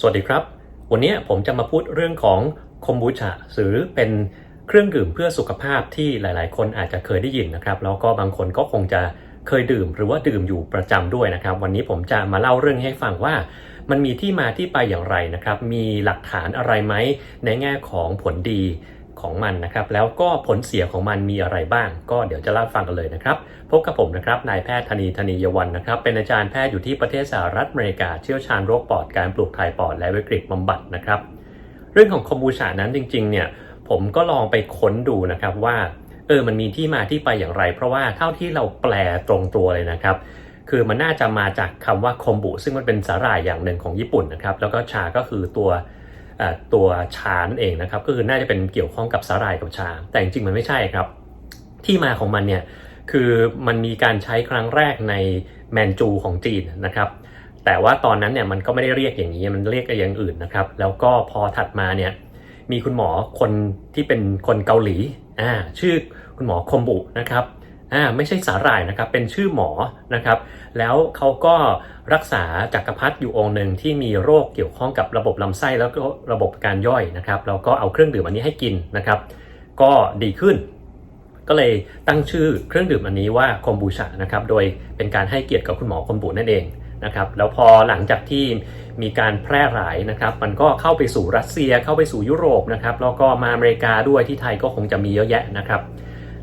สวัสดีครับ วันนี้ผมจะมาพูดเรื่องของคอมบูชาหรือเป็นเครื่องดื่มเพื่อสุขภาพที่หลาย ๆ คนอาจจะเคยได้ยินนะครับ แล้วก็บางคนก็คงจะเคยดื่ม หรือว่าดื่มอยู่ประจำด้วยนะครับ วันนี้ผมจะมาเล่าเรื่องให้ฟังว่า มันมีที่มาที่ไปอย่างไรนะครับ มีหลักฐานอะไรไหมในแง่ของผลดี ของมันนะครับ แล้วก็ผลเสียของมันมีอะไรบ้าง ก็เดี๋ยวจะเล่าฟังกันเลยนะครับ พบกับผมนะครับนายแพทย์ธนีธนียวันนะครับ เป็นอาจารย์แพทย์อยู่ที่ประเทศสหรัฐอเมริกาเชี่ยวชาญโรคปอดการปลูกถ่ายปอดและวิกฤตบำบัดนะครับ เรื่องของคอมบูชานั้นจริง ๆ เนี่ยผมก็ลองไปค้นดูนะครับว่าเออมันมีที่มาที่ไปอย่างไร เพราะว่าเท่าที่เราแปลตรงตัวเลยนะครับคือมันน่าจะมาจากคำว่าคอมบุซึ่งมันเป็นสาหร่ายอย่างหนึ่งของญี่ปุ่นนะครับแล้วก็ชาก็คือตัว ตัวชานั่นเองนะครับก็คือน่าจะเป็นเกี่ยวข้องกับสาหร่ายกับชา แต่จริงๆมันไม่ใช่ครับ ที่มาของมันเนี่ยคือมันมีการใช้ครั้งแรกในแมนจูของจีนนะครับแต่ว่าตอนนั้นเนี่ยมันก็ไม่ได้เรียกอย่างนี้มันเรียกอย่างอื่นนะครับแล้วก็พอถัดมาเนี่ยมีคุณหมอคนที่เป็นคนเกาหลีอ่าชื่อคุณหมอคมบุนะครับ อ่าไม่ใช่สาหร่ายนะครับ เป็นชื่อหมอนะครับ แล้วเขาก็รักษาจักรพรรดิอยู่องค์หนึ่งที่มีโรคเกี่ยวข้องกับระบบลำไส้แล้วก็ระบบการย่อยนะครับ แล้วก็เอาเครื่องดื่มอันนี้ให้กินนะครับ ก็ดีขึ้น ก็เลยตั้งชื่อเครื่องดื่มอันนี้ว่าคอมบูชานะครับ โดยเป็นการให้เกียรติกับคุณหมอคอมบูนั่นเองนะครับ แล้วพอหลังจากที่มีการแพร่หลายนะครับ มันก็เข้าไปสู่รัสเซียเข้าไปสู่ยุโรปนะครับ แล้วก็มาอเมริกาด้วยที่ไทยก็คงจะมีเยอะแยะนะครับ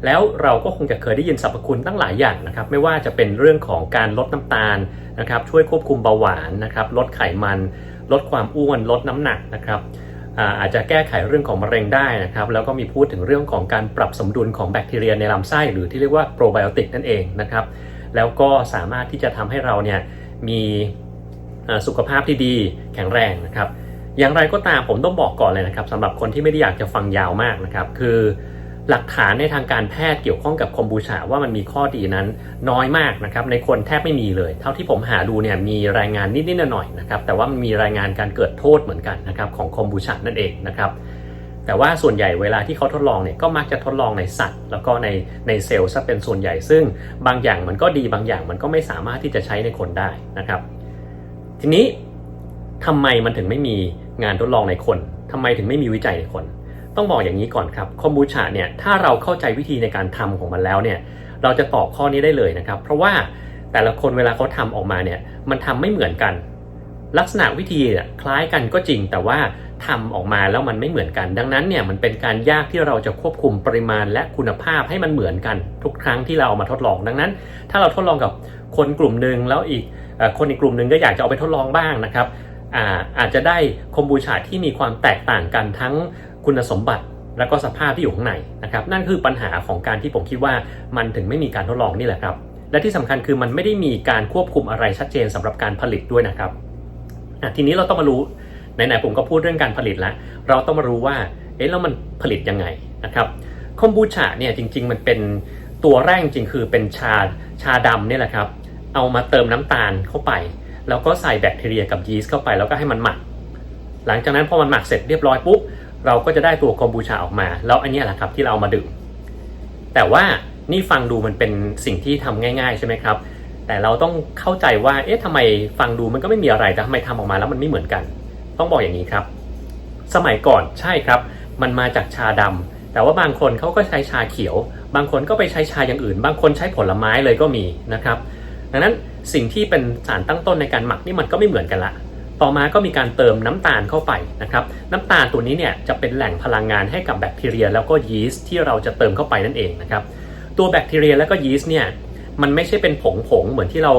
แล้วเราก็คงจะเคยได้ยินสรรพคุณตั้งหลายอย่างนะครับ ไม่ว่าจะเป็นเรื่องของการลดน้ำตาลนะครับ ช่วยควบคุมเบาหวานนะครับ ลดไขมัน ลดความอ้วน ลดน้ำหนักนะครับอาจจะแก้ไขเรื่องของมะเร็งได้นะครับ แล้วก็มีพูดถึงเรื่องของการปรับสมดุลของแบคทีเรียในลำไส้ หรือที่เรียกว่าโปรไบโอติกนั่นเองนะครับ แล้วก็สามารถที่จะทำให้เราเนี่ยมีสุขภาพที่ดีแข็งแรงนะครับ อย่างไรก็ตามผมต้องบอกก่อนเลยนะครับสำหรับคนที่ไม่ได้อยากจะฟังยาวมากนะครับ คือ หลักฐานในทางการแพทย์เกี่ยวข้องกับคอมบูชาว่ามันมีข้อดีนั้นน้อยมากนะครับในคนแทบไม่มีเลย เท่าที่ผมหาดูเนี่ยมีรายงานนิดๆหน่อยๆนะครับแต่ว่ามันมีรายงานการเกิดโทษเหมือนกันนะครับของคอมบูชานั่นเองนะครับแต่ว่าส่วนใหญ่เวลาที่เขาทดลองเนี่ยก็มักจะทดลองในสัตว์ แล้วก็ในในเซลล์ซะเป็นส่วนใหญ่ซึ่งบางอย่างมันก็ดีบางอย่างมันก็ไม่สามารถที่จะใช้ในคนได้นะครับ ทีนี้ทำไมมันถึงไม่มีงานทดลองในคนทำไมถึงไม่มีวิจัยในคน ต้องบอกอย่างนี้ก่อนครับคอมบูชาเนี่ยถ้าเราเข้าใจวิธีในการทำของมันแล้วเนี่ยเราจะตอบข้อนี้ได้เลยนะครับ เพราะว่าแต่ละคนเวลาเขาทำออกมาเนี่ยมันทำไม่เหมือนกัน ลักษณะวิธีคล้ายกันก็จริง แต่ว่าทำออกมาแล้วมันไม่เหมือนกัน ดังนั้นเนี่ยมันเป็นการยากที่เราจะควบคุมปริมาณและคุณภาพให้มันเหมือนกัน ทุกครั้งที่เราเอามาทดลอง ดังนั้น ถ้าเราทดลองกับคนกลุ่มหนึ่งแล้วอีกคนอีกกลุ่มหนึ่งก็อยากจะเอาไปทดลองบ้างนะครับอาอาจจะได้คอมบูชาที่มีความแตกต่างกันทั้ง คุณสมบัติและก็สภาพที่อยู่ข้างในนะครับนั่นคือปัญหาของการที่ผมคิดว่ามันถึงไม่มีการทดลองนี่แหละครับ และที่สำคัญคือมันไม่ได้มีการควบคุมอะไรชัดเจนสำหรับการผลิตด้วยนะครับทีนี้เราต้องมารู้ไหนๆผมก็พูดเรื่องการผลิตแล้ว เราต้องมารู้ว่าเอ๊ะแล้วมันผลิตยังไงนะครับคอมบูชาเนี่ยจริง ๆ มันเป็นตัวแรกจริงคือเป็นชาชาดำนี่แหละครับ เอามาเติมน้ำตาลเข้าไป แล้วก็ใส่แบคทีเรียกับยีสต์เข้าไปแล้วก็ให้มันหมัก หลังจากนั้นพอมันหมักเสร็จเรียบร้อยปุ๊บ เราก็จะได้ตัวคอมบูชาออกมา แล้วอันนี้แหละครับที่เราเอามาดื่ม แต่ว่านี่ฟังดูมันเป็นสิ่งที่ทำง่ายๆใช่ไหมครับ แต่เราต้องเข้าใจว่า เอ๊ะทำไมฟังดูมันก็ไม่มีอะไรแต่ทำไมทำออกมาแล้วมันไม่เหมือนกัน ต้องบอกอย่างนี้ครับ สมัยก่อนใช่ครับ มันมาจากชาดำแต่ว่าบางคนเขาก็ใช้ชาเขียว บางคนก็ไปใช้ชาอย่างอื่น บางคนใช้ผลไม้เลยก็มีนะครับ ดังนั้นสิ่งที่เป็นสารตั้งต้นในการหมักนี่มันก็ไม่เหมือนกันละ ต่อมาก็มีการเติมน้ำตาลเข้าไปนะครับน้ำตาลตัวนี้เนี่ยจะเป็นแหล่งพลังงานให้กับแบคทีเรีย แล้วก็ยีสต์ที่เราจะเติมเข้าไปนั่นเองนะครับตัวแบคทีเรียแล้วก็ยีสต์เนี่ยมันไม่ใช่เป็นผงผงๆเหมือนที่เรา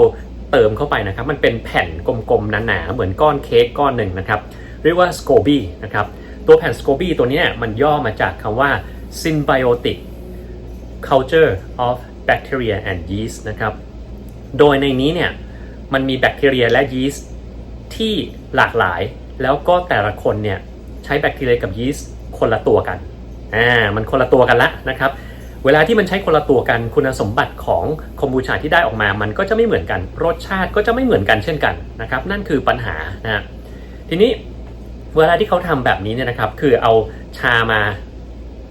เติมเข้าไปนะครับมันเป็นแผ่นกลมๆหนาๆเหมือนก้อนเค้กก้อนหนึ่งนะครับเรียกว่าสโคบีนะครับตัวแผ่นสโคบีตัวนี้มันย่อมาจากคำว่า symbiotic culture of bacteria and yeast นะครับโดยในนี้เนี่ยมันมีแบคทีเรียและยีสต์ ที่หลากหลาย แล้วก็แต่ละคนเนี่ยใช้แบคทีเรียกับยีสต์คนละตัวกันอ่ามันคนละตัวกันละนะครับเวลาที่มันใช้คนละตัวกันคุณสมบัติของคอมบูชาที่ได้ออกมา มันก็จะไม่เหมือนกัน รสชาติก็จะไม่เหมือนกันเช่นกันนะครับนั่นคือปัญหานะทีนี้เวลาที่เขาทำแบบนี้เนี่ยนะครับคือเอาชามา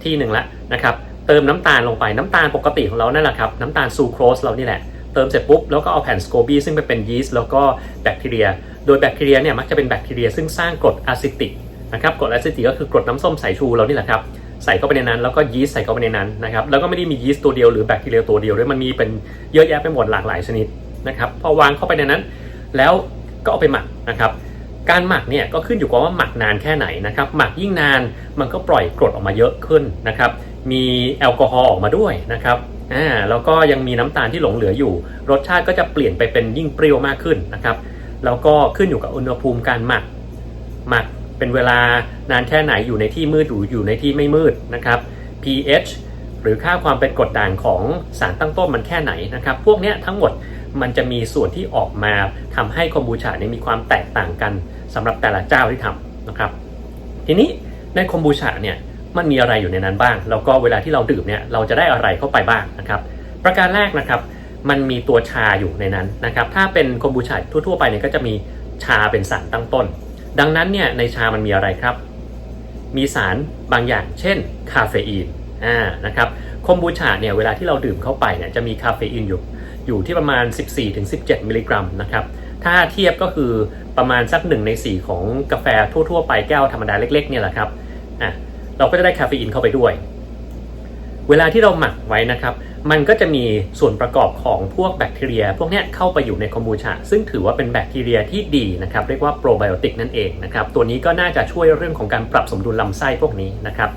ที่หนึ่งละนะครับเติมน้ำตาลลงไปน้ำตาลปกติของเรานั่นแหละครับน้ำตาลซูโครสเรานี่แหละเติมเสร็จปุ๊บแล้วก็เอาแผ่นสโคบีซึ่งเป็นยีสต์แล้วก็แบคทีเรีย โดยแบคทีเรียเนี่ยมักจะเป็นแบคทีเรียซึ่งสร้างกรดอะซิติกนะครับกรดอะซิติกก็คือกรดน้ำส้มสายชูเรานี่แหละครับใส่เข้าไปในนั้นแล้วก็ยีสต์ใส่เข้าไปในนั้นนะครับแล้วก็ไม่ได้มียีสต์ตัวเดียวหรือแบคทีเรียตัวเดียวด้วยมันมีเป็นเยอะแยะไปหมดหลากหลายชนิดนะครับพอวางเข้าไปในนั้น แล้วก็เอาไปหมักนะครับการหมักเนี่ยก็ขึ้นอยู่กับว่าหมักนานแค่ไหนนะครับหมักยิ่งนานมันก็ปล่อยกรดออกมาเยอะขึ้นนะครับมีแอลกอฮอล์ออกมาด้วยนะครับอ่าแล้วก็ยังมีน้ำตาลที่หลงเหลืออยู่ รสชาติก็จะเปลี่ยนไปเป็นยิ่งเปรี้ยวมากขึ้นนะครับ แล้วก็ขึ้นอยู่กับอุณหภูมิการหมักหมักเป็นเวลานานแค่ไหนอยู่ในที่มืดหรืออยู่ในที่ไม่มืดนะครับ pH หรือค่าความเป็นกรดด่างของสารตั้งต้นมันแค่ไหนนะครับ พวกนี้ทั้งหมดมันจะมีส่วนที่ออกมาทำให้คอมบูชาเนี่ยมีความแตกต่างกันสำหรับแต่ละเจ้าที่ทำนะครับ ทีนี้ในคอมบูชาเนี่ยมันมีอะไรอยู่ในนั้นบ้าง แล้วก็เวลาที่เราดื่มเนี่ยเราจะได้อะไรเข้าไปบ้างนะครับ ประการแรกนะครับ มันมีตัวชาอยู่ในนั้นนะครับ ถ้าเป็นคอมบูชาทั่วๆไปเนี่ยก็จะมีชาเป็นสารตั้งต้น ดังนั้นเนี่ยในชามันมีอะไรครับ มีสารบางอย่าง เช่น คาเฟอีนอ่านะครับคอมบูชาเนี่ยเวลาที่เราดื่มเข้าไปเนี่ยจะมีคาเฟอีนอยู่อยู่ที่ประมาณ 14-17 มิลลิกรัมนะครับถ้าเทียบก็คือประมาณสัก1ใน 4 ของกาแฟทั่ว ๆ ไปแก้วธรรมดาเล็กๆเนี่ยแหละครับอะเราก็จะได้คาเฟอีนเข้าไปด้วย เวลาที่เราหมักไว้นะครับ มันก็จะมีส่วนประกอบของพวกแบคทีเรีย พวกนี้เข้าไปอยู่ในคอมบูชาซึ่งถือว่าเป็นแบคทีเรียที่ดีนะครับเรียกว่าโปรไบโอติกนั่นเองนะครับตัวนี้ก็น่าจะช่วยเรื่องของการปรับสมดุลลำไส้พวกนี้นะครับ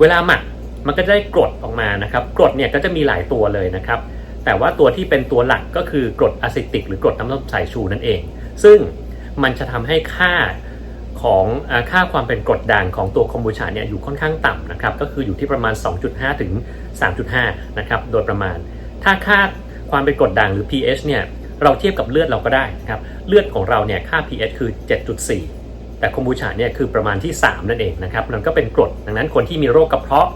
เวลาหมักมันก็จะได้กรดออกมานะครับกรดเนี่ยก็จะมีหลายตัวเลยนะครับแต่ว่าตัวที่เป็นตัวหลักก็คือกรดอะซิติก หรือกรดน้ำส้มสายชูนั่นเอง ซึ่งมันจะทำให้ค่า ของอค่าความเป็นกรดด่างของตัวคอมบูชาเนี่ยอยู่ค่อนข้างต่ำนะครับก็คืออยู่ที่ประมาณ 2.5 ถึง 3.5 นะครับโดยประมาณ ถ้าค่าความเป็นกรดด่างหรือ pH เนี่ยเราเทียบกับเลือดเราก็ได้นะครับเลือดของเราเนี่ยค่า pH คือ 7.4 แต่คอมบูชาเนี่ยคือประมาณที่ 3 นั่นเองนะครับมันก็เป็นกรดดังนั้นคนที่มีโรคกระเพาะ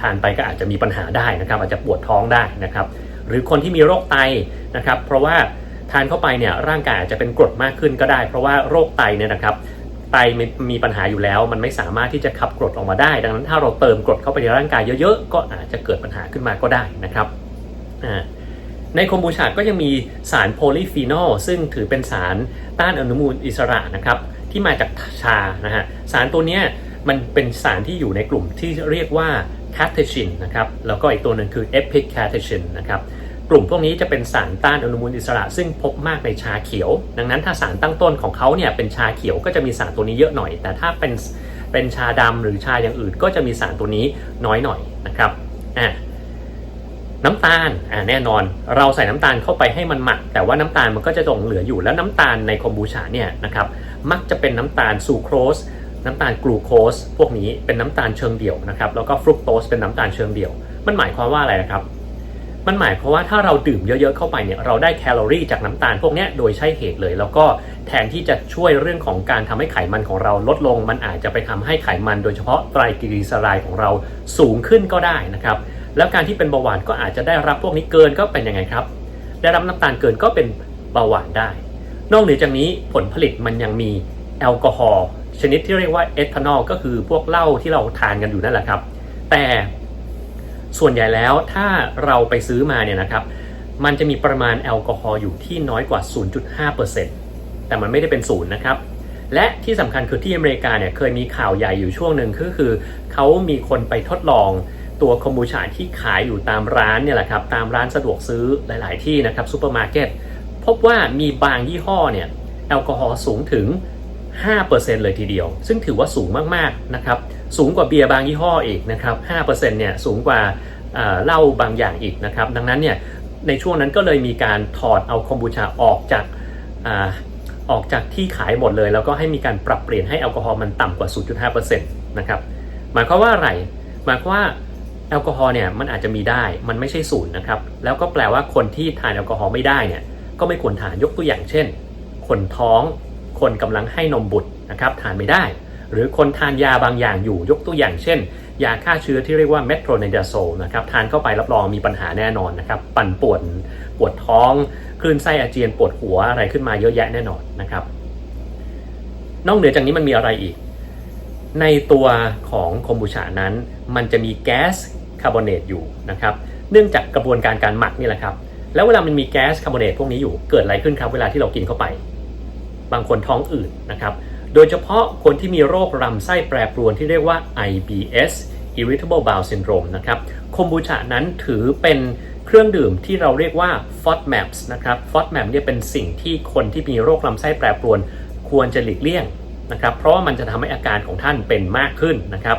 ทานไปก็อาจจะมีปัญหาได้นะครับอาจจะปวดท้องได้นะครับหรือคนที่มีโรคไตนะครับเพราะว่าทานเข้าไปเนี่ยร่างกายอาจจะเป็นกรดมากขึ้นก็ได้ เพราะว่าโรคไตเนี่ยนะครับ ไตมีมีปัญหาอยู่แล้ว มันไม่สามารถที่จะขับกรดออกมาได้ ดังนั้นถ้าเราเติมกรดเข้าไปในร่างกายเยอะๆ ก็อาจจะเกิดปัญหาขึ้นมาก็ได้นะครับในคอมบูชาก็ยังมีสารโพลีฟีนอลซึ่งถือเป็นสารต้านอนุมูลอิสระนะครับที่มาจากชานะฮะสารตัวนี้มันเป็นสารที่อยู่ในกลุ่มที่เรียกว่าแคาเทชินนะครับแล้วก็อีกตัวหนึ่งคือเอพิคคาเทชินนะครับ กลุ่มพวกนี้จะเป็นสารต้านอนุมูลอิสระซึ่งพบมากในชาเขียว ดังนั้นถ้าสารตั้งต้นของเขาเนี่ยเป็นชาเขียวก็จะมีสารตัวนี้เยอะหน่อย แต่ถ้าเป็นเป็นชาดำหรือชาอย่างอื่น ก็จะมีสารตัวนี้น้อยหน่อยนะครับอ่าน้ำตาลอ่าแน่นอน เราใส่น้ำตาลเข้าไปให้มันหมัก แต่ว่าน้ำตาลมันก็จะหลงเหลืออยู่แล้วน้ำตาลในคอมบูชาเนี่ยนะครับมักจะเป็นน้ำตาลซูโครสน้ำตาลกลูโคสพวกนี้เป็นน้ำตาลเชิงเดี่ยวนะครับแล้วก็ฟรุกโตสเป็นน้ำตาลเชิงเดี่ยว มันหมายความว่าอะไรนะครับ มันหมายความว่าถ้าเราดื่มเยอะๆเข้าไปเนี่ยเราได้แคลอรี่จากน้ำตาลพวกนี้โดยใช่เหตุเลย แล้วก็แทนที่จะช่วยเรื่องของการทำให้ไขมันของเราลดลง มันอาจจะไปทำให้ไขมันโดยเฉพาะไตรกลีเซอไรด์ของเราสูงขึ้นก็ได้นะครับแล้วการที่เป็นเบาหวานก็อาจจะได้รับพวกนี้เกินก็เป็นยังไงครับ ได้รับน้ำตาลเกินก็เป็นเบาหวานได้ นอกเหนือจากนี้ผลผลิตมันยังมีแอลกอฮอล์ชนิดที่เรียกว่าเอทานอลก็คือพวกเหล้าที่เราทานกันอยู่นั่นแหละครับ แต่ ส่วนใหญ่แล้วถ้าเราไปซื้อมาเนี่ยนะครับมันจะมีปริมาณแอลกอฮอล์อยู่ที่น้อยกว่า 0.5%แต่มันไม่ได้เป็นศูนย์นะครับ และที่สำคัญคือที่อเมริกาเนี่ยเคยมีข่าวใหญ่อยู่ช่วงหนึ่งก็คือเขามีคนไปทดลองตัวคอมบูชาที่ขายอยู่ตามร้านเนี่ยแหละครับตามร้านสะดวกซื้อหลาย ๆ ที่นะครับซูเปอร์มาร์เก็ตพบว่ามีบางยี่ห้อเนี่ยแอลกอฮอล์สูงถึง 5%เลยทีเดียว ซึ่งถือว่าสูงมาก ๆ นะครับ สูงกว่าเบียร์บางยี่ห้ออีกนะครับ5%เนี่ยสูงกว่าเหล้าบางอย่างอีกนะครับ ดังนั้นเนี่ยในช่วงนั้นก็เลยมีการถอดเอาคอมบูชาออกจากอออกจากที่ขายหมดเลย แล้วก็ให้มีการปรับเปลี่ยนให้แอลกอฮอล์มันต่ำกว่า 0.5%นะครับหมายความว่าอะไรหมายความว่าแอลกอฮอล์เนี่ยมันอาจจะมีได้มันไม่ใช่ศูนย์นะครับ แล้วก็แปลว่าคนที่ทานแอลกอฮอล์ไม่ได้เนี่ยก็ไม่ควรทานยกตัวอย่างเช่น คนท้อง คนกำลังให้นมบุตรนะครับทานไม่ได้ หรือคนทานยาบางอย่างอยู่ยกตัวอย่างเช่น ยาฆ่าเชื้อที่เรียกว่าเมโทรไนดาโซลนะครับทานเข้าไปรับรองมีปัญหาแน่นอนนะครับปั่นปวนปวดท้องคลื่นไส้อาเจียนปวดหัวอะไรขึ้นมาเยอะแยะแน่นอนนะครับนอกเหนือจากนี้มันมีอะไรอีก ในตัวของคอมบูชานั้น มันจะมีแก๊สคาร์บอเนตอยู่นะครับเนื่องจากกระบวนการการหมักนี่แหละครับแล้วเวลามันมีแก๊สคาร์บอเนตพวกนี้อยู่เกิดอะไรขึ้นครับเวลาที่เรากินเข้าไป บางคนท้องอืดนะครับ โดยเฉพาะคนที่มีโรคลำไส้แปรปรวนที่เรียกว่า IBS Irritable Bowel Syndrome นะครับคอมบูชานั้นถือเป็นเครื่องดื่มที่เราเรียกว่า FODMAPs นะครับ FODMAP เนี่ยเป็นสิ่งที่คนที่มีโรคลำไส้แปรปรวนควรจะหลีกเลี่ยงนะครับเพราะว่ามันจะทำให้อาการของท่านเป็นมากขึ้นนะครับ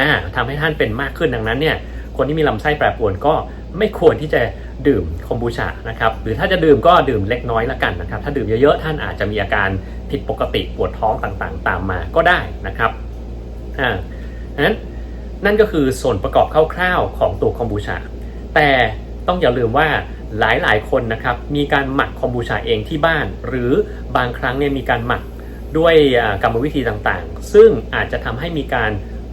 อ่าทำให้ท่านเป็นมากขึ้นดังนั้นเนี่ยคนที่มีลำไส้แปรปรวนก็ไม่ควรที่จะ ดื่มคอมบูชานะครับหรือถ้าจะดื่มก็ดื่มเล็กน้อยละกันนะครับ ถ้าดื่มเยอะๆท่านอาจจะมีอาการผิดปกติปวดท้องต่างๆ ตามมาก็ได้นะครับอ่านั้นนั่นก็คือส่วนประกอบคร่าวๆของตัวคอมบูชาแต่ต้องอย่าลืมว่าหลายๆคนนะครับมีการหมักคอมบูชาเองที่บ้าน หรือบางครั้งเนี่ยมีการหมักด้วยกรรมวิธีต่างๆ ซึ่งอาจจะทำให้มีการ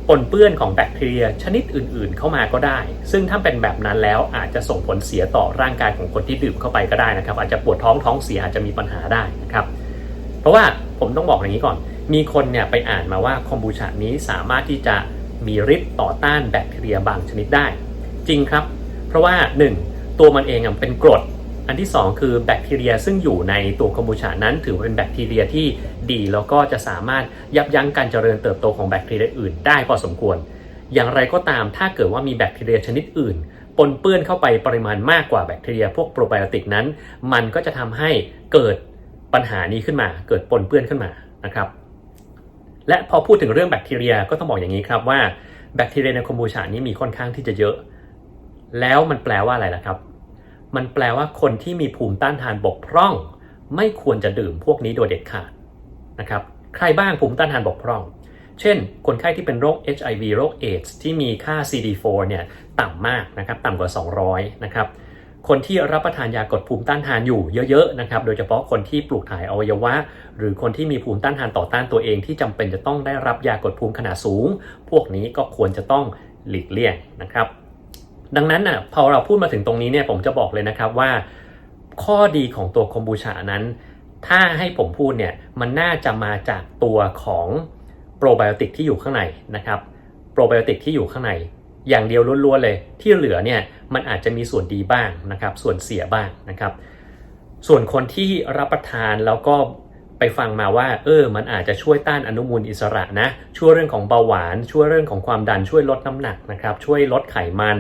ปนเปื้อนของแบคทีเรียชนิดอื่นๆ เข้ามาก็ได้ ซึ่งถ้าเป็นแบบนั้นแล้วอาจจะส่งผลเสียต่อร่างกายของคนที่ดื่มเข้าไปก็ได้นะครับ อาจจะปวดท้องท้องเสียอาจจะมีปัญหาได้นะครับ เพราะว่าผมต้องบอกอย่างนี้ก่อน มีคนเนี่ยไปอ่านมาว่าคอมบูชานี้สามารถที่จะมีฤทธิ์ต่อต้านแบคทีเรียบางชนิดได้ จริงครับ เพราะว่า 1. ตัวมันเองเป็นกรด อันที่ 2 คือแบคทีเรียซึ่งอยู่ในตัวคอมบูชานั้นถือเป็นแบคทีเรียที่ดีแล้วก็จะสามารถยับยั้งการเจริญเติบโตของแบคทีเรียอื่นได้พอสมควร อย่างไรก็ตามถ้าเกิดว่ามีแบคทีเรียชนิดอื่น ปนเปื้อนเข้าไปปริมาณมากกว่าแบคทีเรียพวกโปรไบโอติกนั้น มันก็จะทำให้เกิดปัญหานี้ขึ้นมา เกิดปนเปื้อนขึ้นมานะครับและพอพูดถึงเรื่องแบคทีเรียก็ต้องบอกอย่างนี้ครับว่าแบคทีเรียในคอมบูชานี้มีค่อนข้างที่จะเยอะ แล้วมันแปลว่าอะไรล่ะครับ มันแปลว่าคนที่มีภูมิต้านทานบกพร่อง ไม่ควรจะดื่มพวกนี้โดยเด็ดขาดนะครับ ใครบ้างภูมิต้านทานบกพร่อง เช่น คนไข้ที่เป็นโรค HIV โรคเอดส์ที่มีค่า CD4 เนี่ยต่ำมากนะครับต่ำกว่า 200 นะครับคนที่รับประทานยากดภูมิต้านทานอยู่เยอะๆนะครับ โดยเฉพาะคนที่ปลูกถ่ายอวัยวะ หรือคนที่มีภูมิต้านทานต่อต้านตัวเอง ที่จำเป็นจะต้องได้รับยากดภูมิขนาดสูง พวกนี้ก็ควรจะต้องหลีกเลี่ยงนะครับ ดังนั้นน่ะพอเราพูดมาถึงตรงนี้เนี่ยผมจะบอกเลยนะครับว่า ข้อดีของตัวคอมบูชานั้น ถ้าให้ผมพูดเนี่ยมันน่าจะมาจากตัวของโปรไบโอติกที่อยู่ข้างในนะครับโปรไบโอติกที่อยู่ข้างใน อย่างเดียวล้วนๆเลย ที่เหลือเนี่ยมันอาจจะมีส่วนดีบ้างนะครับ ส่วนเสียบ้างนะครับ ส่วนคนที่รับประทานแล้วก็ไปฟังมาว่า เออ มันอาจจะช่วยต้านอนุมูลอิสระนะ ช่วยเรื่องของเบาหวาน ช่วยเรื่องของความดัน ช่วยลดน้ำหนักนะครับ ช่วยลดไขมัน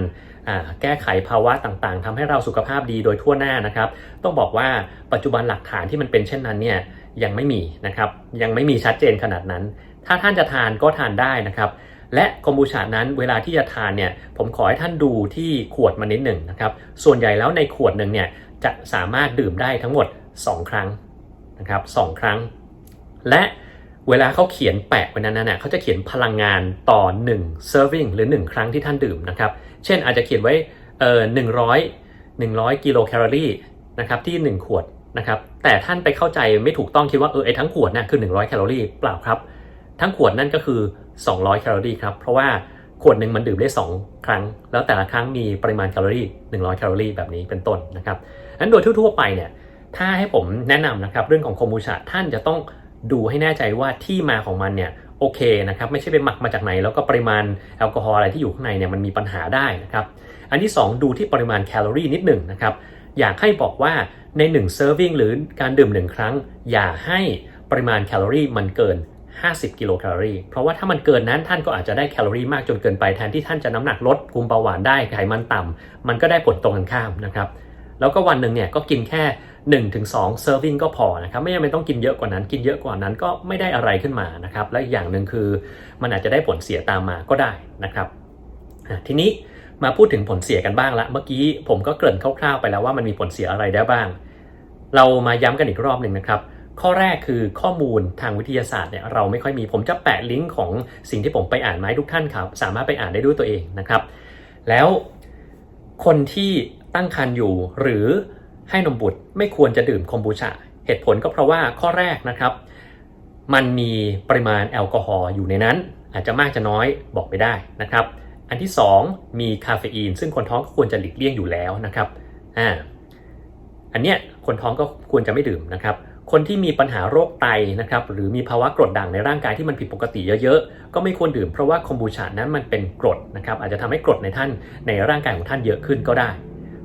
แก้ไขภาวะต่างๆทำให้เราสุขภาพดีโดยทั่วหน้านะครับ ต้องบอกว่าปัจจุบันหลักฐานที่มันเป็นเช่นนั้นเนี่ยยังไม่มีนะครับยังไม่มีชัดเจนขนาดนั้น ถ้าท่านจะทานก็ทานได้นะครับและคอมบูชานั้นเวลาที่จะทานเนี่ยผมขอให้ท่านดูที่ขวดมานิดหนึ่งนะครับส่วนใหญ่แล้วในขวดหนึ่งเนี่ยจะสามารถดื่มได้ทั้งหมด 2 ครั้งนะครับสองครั้ง และเวลาเขาเขียนแปะไว้นั้นน่ะเขาจะเขียนพลังงานต่อ 1 serving หรือ 1 ครั้งที่ท่านดื่มนะครับ เช่นอาจจะเขียนไว้เอ่อ100 100กิโลแคลอรี่นะครับที่ 1 ขวดนะครับแต่ท่านไปเข้าใจไม่ถูกต้องคิดว่าเออไอ้ทั้งขวดน่ะคือ 100 แคลอรี่เปล่าครับ ทั้งขวดนั่นก็คือ 200 แคลอรี่ครับเพราะว่าขวดหนึ่งมันดื่มได้ 2 ครั้ง แล้วแต่ละครั้งมีปริมาณแคลอรี่ 100 แคลอรี่แบบนี้เป็นต้นนะครับนั้นโดยทั่วๆไปเนี่ยถ้าให้ผมแนะนำนะครับเรื่องของโคมูชาท่านจะต้องดูให้แน่ใจว่าที่มาของมันเนี่ย โอเคนะครับไม่ใช่ไปหมักมาจากไหน แล้วก็ปริมาณแอลกอฮอล์อะไรที่อยู่ข้างในเนี่ยมันมีปัญหาได้นะครับอันที่ 2 ดูที่ปริมาณแคลอรี่นิดหนึ่งนะครับอยากให้บอกว่าใน1 serving หรือการดื่ม 1 ครั้ง อย่าให้ปริมาณแคลอรี่มันเกิน 50 กิโลแคลอรี่ เพราะว่าถ้ามันเกินนั้นท่านก็อาจจะได้แคลอรี่มากจนเกินไปแทนที่ท่านจะน้ำหนักลดคุมเบาหวานได้ไขมันต่ำมันก็ได้ผลตรงกันข้ามนะครับแล้วก็วันหนึ่งเนี่ยก็กินแค่ 1-2ถึง serving ก็พอนะครับไม่จำเป็นต้องกินเยอะกว่านั้น กินเยอะกว่านั้นก็ไม่ได้อะไรขึ้นมานะครับและอย่างหนึ่งคือมันอาจจะได้ผลเสียตามมาก็ได้นะครับทีนี้มาพูดถึงผลเสียกันบ้างละเมื่อกี้ผมก็เกริ่นคร่าวๆไปแล้วว่ามันมีผลเสียอะไรได้บ้าง เรามาย้ำกันอีกรอบหนึ่งนะครับข้อแรกคือข้อมูลทางวิทยาศาสตร์เนี่ยเราไม่ค่อยมีผมจะแปะลิงก์ของสิ่งที่ผมไปอ่านมาให้ทุกท่านครับสามารถไปอ่านได้ด้วยตัวเองนะครับ แล้วคนที่ตั้งครรภ์อยู่หรือ ให้นมบุตรไม่ควรจะดื่มคอมบูชา เหตุผลก็เพราะว่าข้อแรกนะครับ มันมีปริมาณแอลกอฮอล์อยู่ในนั้น อาจจะมากจะน้อยบอกไม่ได้นะครับ อันที่ 2 มีคาเฟอีน ซึ่งคนท้องก็ควรจะหลีกเลี่ยงอยู่แล้วนะครับอ่าอันเนี้ยคนท้องก็ควรจะไม่ดื่มนะครับคนที่มีปัญหาโรคไตนะครับหรือมีภาวะกรดด่างในร่างกายที่มันผิดปกติเยอะๆ ก็ไม่ควรดื่มเพราะว่าคอมบูชานั้นมันเป็นกรดนะครับอาจจะทำให้กรดในท่านในร่างกายของท่านเยอะขึ้นก็ได้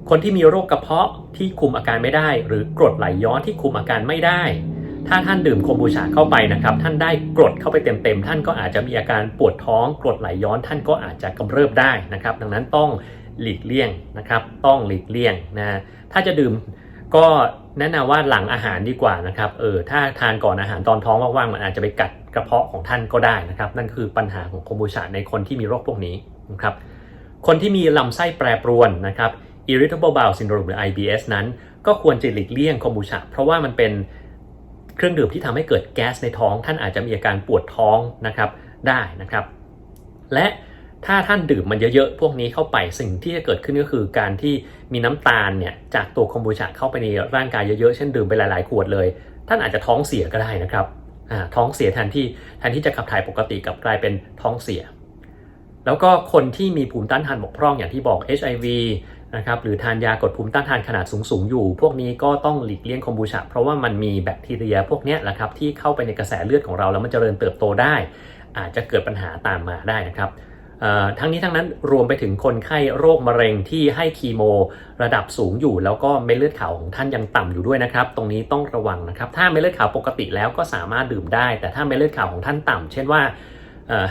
คนที่มีโรคกระเพาะที่คุมอาการไม่ได้ หรือกรดไหลย้อนที่คุมอาการไม่ได้ ถ้าท่านดื่มโคมบูชาเข้าไปนะครับ ท่านได้กรดเข้าไปเต็มๆ ท่านก็อาจจะมีอาการปวดท้องกรดไหลย้อนท่านก็อาจจะกำเริบได้นะครับ ดังนั้นต้องหลีกเลี่ยงนะครับ ต้องหลีกเลี่ยงนะถ้าจะดื่มก็แนะนำว่าหลังอาหารดีกว่านะครับเออถ้าทานก่อนอาหารตอนท้องว่างๆมันอาจจะไปกัดกระเพาะของท่านก็ได้นะครับ นั่นคือปัญหาของโคมบูชาในคนที่มีโรคพวกนี้นะครับคนที่มีลำไส้แปรปรวนนะครับ irritable bowel syndrome หรือ IBS นั้น ก็ควรจะหลีกเลี่ยงคอมบูชาเพราะว่ามันเป็นเครื่องดื่มที่ทำให้เกิดแก๊สในท้อง ท่านอาจจะมีอาการปวดท้องนะครับได้นะครับ และถ้าท่านดื่มมันเยอะๆ พวกนี้เข้าไปสิ่งที่จะเกิดขึ้นก็คือการที่มีน้ำตาลเนี่ยจากตัวคอมบูชาเข้าไปในร่างกายเยอะๆ เช่นดื่มไปหลายๆ ขวดเลย ท่านอาจจะท้องเสียก็ได้นะครับท้องเสียแทนที่แทนที่จะขับถ่ายปกติกับกลายเป็นท้องเสีย แล้วก็คนที่มีภูมิต้านทานบกพร่องอย่างที่บอก HIV นะครับหรือทานยากดภูมิต้านทานขนาดสูงๆอยู่ พวกนี้ก็ต้องหลีกเลี่ยงคอมบูชาเพราะว่ามันมีแบคทีเรียพวกนี้แหละครับที่เข้าไปในกระแสเลือดของเราแล้วมันจเจริญเติบโตได้ อาจจะเกิดปัญหาตามมาได้นะครับทั้งนี้ทั้งนั้นรวมไปถึงคนไข้โรคมะเร็งที่ให้คีโม ระดับสูงอยู่ แล้วก็เม็ดเลือดขาวของท่านยังต่ำอยู่ด้วยนะครับ ตรงนี้ต้องระวังนะครับ ถ้าเม็ดเลือดขาวปกติแล้วก็สามารถดื่มได้ แต่ถ้าเม็ดเลือดขาวของท่านต่ำเช่นว่า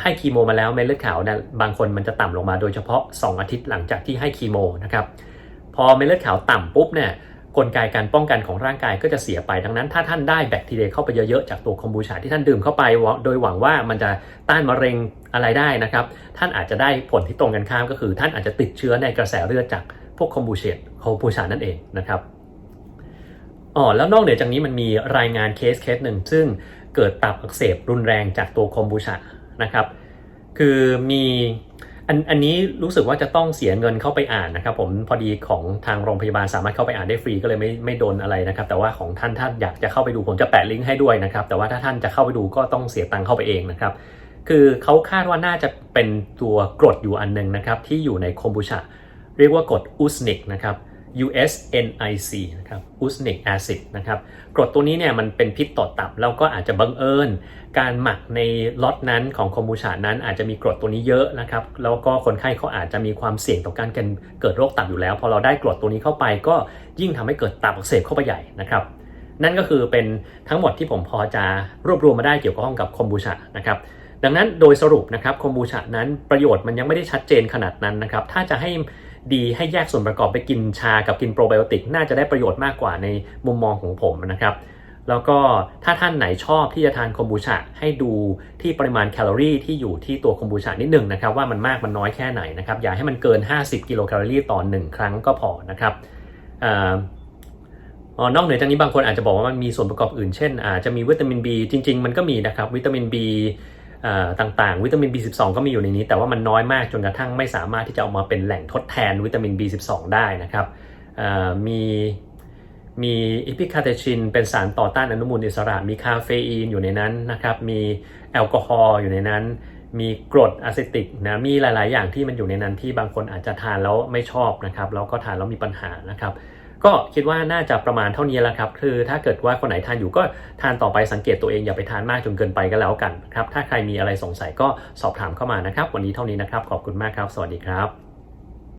ให้คีโมมาแล้วเม็ดเลือดขาวนี่ยบางคนมันจะต่ำลงมาโดยเฉพาะ 2 อาทิตย์หลังจากที่ให้คีโมนะครับพอเม็ดเลือดขาวต่ำปุ๊บเนี่ยกลไกการป้องกันของร่างกายก็จะเสียไปดังนั้น ถ้าท่านได้แบคทีเรียเข้าไปเยอะๆจากตัวคอมบูชาที่ท่านดื่มเข้าไป โดยหวังว่ามันจะต้านมะเร็งอะไรได้นะครับ ท่านอาจจะได้ผลที่ตรงกันข้ามก็คือ ท่านอาจจะติดเชื้อในกระแสเลือดจากพวกคอมบูเชตคอมบูชานั่นเองนะครับอ๋อแล้วนอกเหนือจากนี้มันมีรายงานเคสเคสหนึ่งซึ่งเกิดตับอักเสบรุนแรงจากตัวคอมบูชา นะครับ คือมีอันอันนี้รู้สึกว่าจะต้องเสียเงินเข้าไปอ่านนะครับ ผมพอดีของทางโรงพยาบาลสามารถเข้าไปอ่านได้ฟรีก็เลยไม่ไม่โดนอะไรนะครับ แต่ว่าของท่านท่านอยากจะเข้าไปดูผมจะแปะลิงก์ให้ด้วยนะครับ แต่ว่าถ้าท่านจะเข้าไปดูก็ต้องเสียตังค์เข้าไปเองนะครับ คือเขาคาดว่าน่าจะเป็นตัวกรดอยู่อันหนึงนะครับ ที่อยู่ในคอมบูชาเรียกว่ากรดอุสนิกนะครับ USNIC นะครับอุสนิกแอซิดนะครับกรดตัวนี้เนี่ยมันเป็นพิษต่อตับ แล้วก็อาจจะบังเอิญ การหมักในล็อตนั้นของคอมบูชานั้นอาจจะมีกรดตัวนี้เยอะนะครับ แล้วก็คนไข้เขาอาจจะมีความเสี่ยงต่อการเกิดโรคตับอยู่แล้ว พอเราได้กรดตัวนี้เข้าไปก็ยิ่งทำให้เกิดตับอักเสบเข้าไปใหญ่นะครับ นั่นก็คือเป็นทั้งหมดที่ผมพอจะรวบรวมมาได้เกี่ยวข้องกับคอมบูชานะครับดังนั้นโดยสรุปนะครับคอมบูชานั้นประโยชน์มันยังไม่ได้ชัดเจนขนาดนั้นนะครับถ้าจะให้ ดีให้แยกส่วนประกอบไปกินชากับกินโปรไบโอติกน่าจะได้ประโยชน์มากกว่าในมุมมองของผมนะครับ แล้วก็ถ้าท่านไหนชอบที่จะทานคอมบูชาให้ดูที่ปริมาณแคลอรี่ที่อยู่ที่ตัวคอมบูชานิดหนึ่งนะครับว่ามันมากมันน้อยแค่ไหนนะครับอย่าให้มันเกิน 50 กิโลแคลอรี่ต่อ 1 ครั้งก็พอนะครับอ่าอ๋อนอกเหนือจากนี้บางคนอาจจะบอกว่ามันมีส่วนประกอบอื่นเช่นอาจจะมีวิตามิน B จริง ๆ มันก็มีนะครับวิตามิน B ต่างๆ วิตามิน B12 ก็มีอยู่ในนี้ แต่ว่ามันน้อยมากจนกระทั่งไม่สามารถที่จะเอามาเป็นแหล่งทดแทนวิตามิน B12 ได้นะครับมีมีอิพิคาเทชินเป็นสารต่อต้านอนุมูลอิสระ มีคาเฟอีนอยู่ในนั้นนะครับ มีแอลกอฮอล์อยู่ในนั้น มีกรดอะซิติกนะ มีหลาย ๆ อย่างที่มันอยู่ในนั้นที่บางคนอาจจะทานแล้วไม่ชอบนะครับ แล้วก็ทานแล้วมีปัญหานะครับ ก็คิดว่าน่าจะประมาณเท่านี้แล้วครับคือถ้าเกิดว่าคนไหนทานอยู่ก็ทานต่อไปสังเกตตัวเองอย่าไปทานมากจนเกินไปก็แล้วกันครับถ้าใครมีอะไรสงสัยก็สอบถามเข้ามานะครับ วันนี้เท่านี้นะครับ ขอบคุณมากครับ สวัสดีครับ